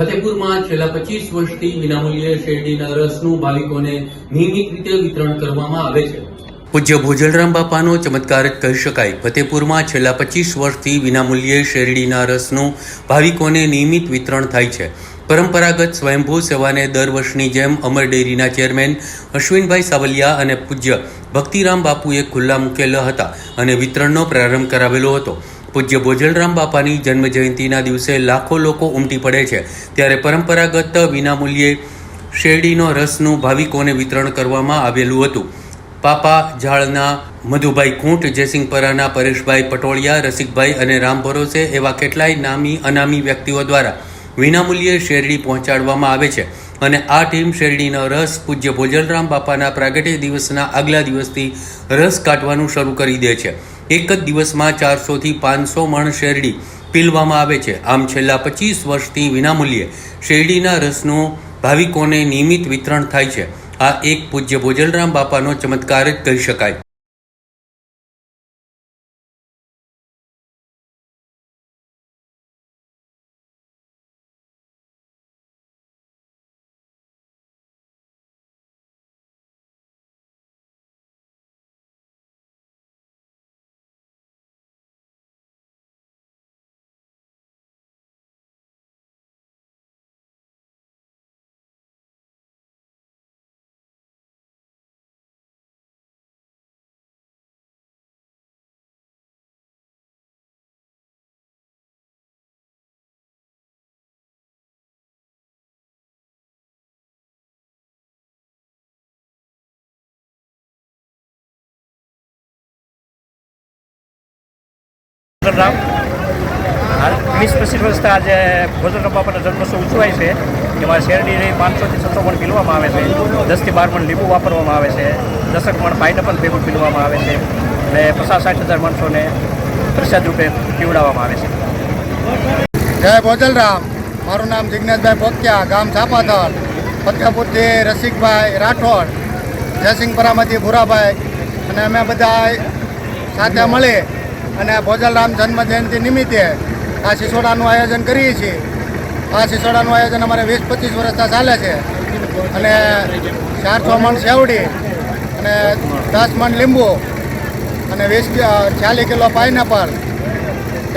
ફતેપુરમાં છેલ્લા પચીસ વર્ષથી વિનામૂલ્યે શેરડીના રસનું ભાવિકોને નિયમિત રીતે વિતરણ કરવામાં આવે છે. પૂજ્ય ભોજલરામ બાપાનો ચમત્કાર જ કહી શકાય. ફતેપુરમાં છેલ્લા પચીસ વર્ષથી વિનામૂલ્યે શેરડીના રસનું ભાવિકોને નિયમિત વિતરણ થાય છે. પરંપરાગત સ્વયંભૂ સેવાને દર વર્ષની જેમ અમર ડેરીના ચેરમેન અશ્વિનભાઈ સાવલિયા અને પૂજ્ય ભક્તિરામ બાપુએ ખુલ્લા મૂકેલા હતા અને વિતરણનો પ્રારંભ કરાવેલો હતો. પૂજ્ય ભોજલરામ બાપાની જન્મ જયંતિના દિવસે લાખો લોકો ઉમટી પડે છે. ત્યારે પરંપરાગત વિનામૂલ્યે શેરડીનો રસનું ભાવિકોને વિતરણ કરવામાં આવેલું હતું. પાપા ઝાડના મધુભાઈ ખૂંટ, જયસિંહપરાના પરેશભાઈ પટોળિયા, રસિકભાઈ અને રામ ભરોસે એવા કેટલાય નામી અનામી વ્યક્તિઓ દ્વારા વિનામૂલ્યે શેરડી પહોંચાડવામાં આવે છે. અને આ ટીમ શેરડીનો રસ પૂજ્ય ભોજલરામ બાપાના પ્રાગટ્ય દિવસના આગલા દિવસથી રસ કાઢવાનું શરૂ કરી દે છે. એક જ દિવસમાં ચારસોથી પાંચસો મણ શેરડી પીલવામાં આવે છે. આમ છેલ્લા પચીસ વર્ષથી વિનામૂલ્યે શેરડીના રસનું ભાવિકોને નિયમિત વિતરણ થાય છે. આ એક પૂજ્ય ભોજલરામ બાપાનો ચમત્કાર જ કહી શકાય. રામ હાલ વીસ પચીસ વર્ષથી આજે ભોજનરામ બાપાનો જન્મોત્સવ ઉજવાય છે. એમાં શેરડી રહી પાંચસોથી છસો મણ પીલવામાં આવે છે. દસથી બાર મણ લીંબુ વાપરવામાં આવે છે. દસક મણ પાઇનેપલ ભેગું પીલવામાં આવે છે. અને પચાસ સાઠ હજાર માણસોને પ્રસાદ રૂપે પીવડાવવામાં આવે છે. જય ભોજલરામ. મારું નામ જિજ્ઞેશભાઈ પોકિયા ગામ ચાપાથળ ફતેપુરથી રસિકભાઈ રાઠોડ જયસિંહપરામાંથી ભૂરાભાઈ. અને અમે બધા સાથે મળી અને ભોજલરામ જન્મ જયંતિ નિમિત્તે આ સિસોડાનું આયોજન કરીએ છીએ. આ સિસોડાનું આયોજન અમારે વીસ પચીસ વર્ષથી ચાલે છે. અને ચારસો મણ સેવડી અને દસ મણ લીંબુ અને વીસ ચાલીસ કિલો પાઇનેપલ.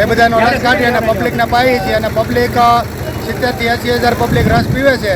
એ બધાનો રસ કાઢી અને પબ્લિકને પાઈએ છીએ. અને પબ્લિક સિત્તેરથી એંસી હજાર પબ્લિક રસ પીવે છે.